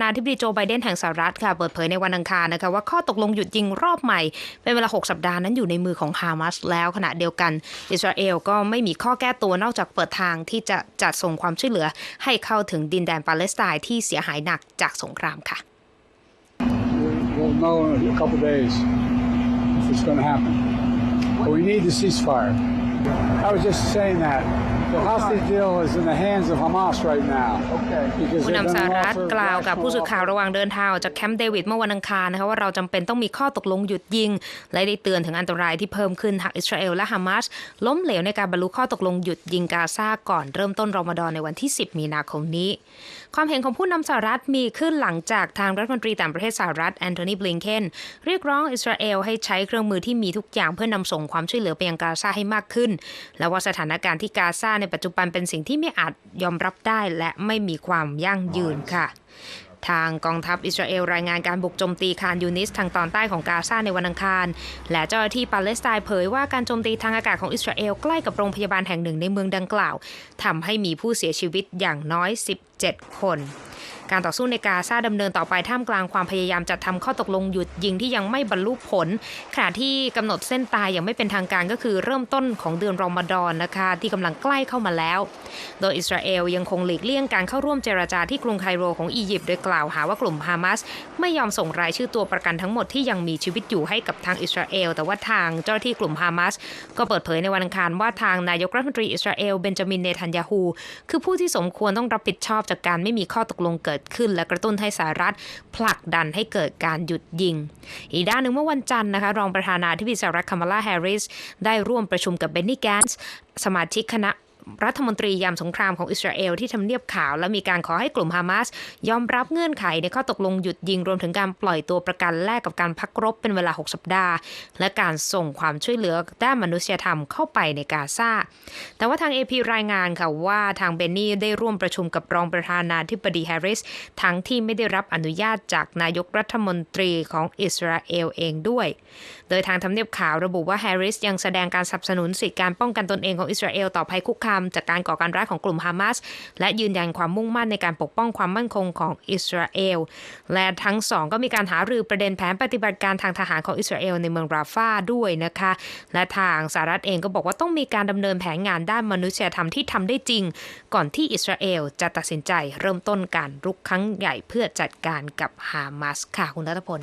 นาธิบดีโจไบเดนแห่งสหรัฐค่ะเปิดเผยในวันอังคารนะคะว่าข้อตกลงหยุดยิงรอบใหม่ เป็นเวลา 6 สัปดาห์นั้นอยู่ในมือของฮามาสแล้วขณะเดียวกัน อิสราเอลก็ไม่มีข้อแก้ตัวนอกจากเปิดทางที่จะจัดส่งความช่วยเหลือ ให้เข้าถึงดินแดนปาเลสไตน์ที่เสียหายหนักจากสงครามค่ะ We'll know in a couple days if it's going to happen. But we need the ceasefire. I was just saying that the hostage deal is in the hands of Hamas right now. Okay. Because ผู้ they're นำสห going to รัฐ offer กล่าวกับ rational ผู้สื่อข่าวระหว่างเดินทางออกจากแคมป์เดวิดเมื่อวันอังคารนะคะว่าเราจำเป็นต้องมีข้อตกลงหยุดยิง และได้เตือนถึงอันตรายที่เพิ่มขึ้นหากอิสราเอลและฮามาสล้มเหลวในการบรรลุข้อตกลงหยุดยิงกาซาก่อนเริ่มต้นรอมฎอนในวันที่ 10 มีนาคมนี้ ความเห็นของผู้นำสหรัฐมีขึ้นหลังจากทางรัฐมนตรีต่างประเทศสหรัฐแอนโทนีบลิงเคนเรียกร้องอิสราเอลให้ใช้เครื่องมือที่มีทุกอย่างเพื่อนำส่งความช่วยเหลือไปยังกาซาให้มากขึ้น และว่าสถานการณ์ที่กาซาในปัจจุบันเป็นสิ่งที่ไม่อาจยอมรับได้และไม่มีความยั่งยืนค่ะ ทางกองทัพอิสราเอลรายงานการบุกโจมตีคานยูนิสทางตอนใต้ของกาซาในวันอังคาร และเจ้าหน้าที่ปาเลสไตน์เผยว่าการโจมตีทางอากาศของอิสราเอลใกล้กับโรงพยาบาลแห่งหนึ่งในเมืองดังกล่าวทำให้มีผู้เสียชีวิตอย่างน้อย 17 คนการต่อสู้ในกาซาดำเนินต่อไปท่ามกลางความพยายามจัดทำข้อตกลงหยุดยิงที่ยังไม่บรรลุผลขณะที่กำหนดเส้นตายอย่างไม่เป็นทางการก็คือเริ่มต้นของเดือนรอมฎอนนะคะ ที่กำลังใกล้เข้ามาแล้ว โดยอิสราเอลยังคงหลีกเลี่ยงการเข้าร่วมเจรจาที่กรุงไคโรของอียิปต์โดยกล่าวาวหาว่ากลุ่มฮามาสไม่ยอมส่งรายชื่อตัวประกันทั้งหมดที่ยังมีชีวิตอยู่ให้กับทางอิสราเอล แต่ว่าทางเจ้าหน้าที่กลุ่มฮามาสก็เปิดเผยในวันอังคารว่าทางนายกรัฐมนตรีอิสราเอลเบนจามินเนทันยาฮูคือผู้ที่สมควรต้องรับผิดชอบจากการไม่มีข้อตกลงเกิดขึ้น และกระตุ้นให้สหรัฐผลักดันให้เกิดการหยุดยิง อีกด้านหนึ่งเมื่อวันจันทร์นะคะรองประธานาธิบดีสหรัฐคามาลาแฮร์ริสได้ร่วมประชุมกับเบนนี่แกนส์สมาชิกคณะ รัฐมนตรียามสงครามของอิสราเอลที่ทำเนียบขาว และมีการขอให้กลุ่มฮามาสยอมรับเงื่อนไขในข้อตกลงหยุดยิงรวมถึงการปล่อยตัวประกันแลกกับการพักรบเป็นเวลา 6 สัปดาห์ และการส่งความช่วยเหลือด้านมนุษยธรรมเข้าไปในกาซาแต่ว่าทาง AP รายงานค่ะว่าทางเบนนี่ได้ร่วมประชุมกับรองประธานาธิบดีแฮร์ริสทั้งที่ไม่ได้รับอนุญาตจากนายกรัฐมนตรีของอิสราเอลเองด้วย โดยทางทำเนียบข่าวระบุว่าแฮร์ริสยังแสดงการสนับสนุนสิทธิการป้องกันตนเองของอิสราเอลต่อภัยคุกคามจากการก่อการร้ายของกลุ่มฮามาสและยืนยันความมุ่งมั่นในการปกป้องความมั่นคงของอิสราเอล และทั้งสองก็มีการหารือประเด็นแผนปฏิบัติการทางทหารของอิสราเอลในเมืองราฟาด้วยนะคะ และทางสหรัฐเองก็บอกว่าต้องมีการดำเนินแผนงานด้านมนุษยธรรมที่ทำได้จริง ก่อนที่อิสราเอลจะตัดสินใจเริ่มต้นการรุกครั้งใหญ่เพื่อจัดการกับฮามาสค่ะคุณรัตพล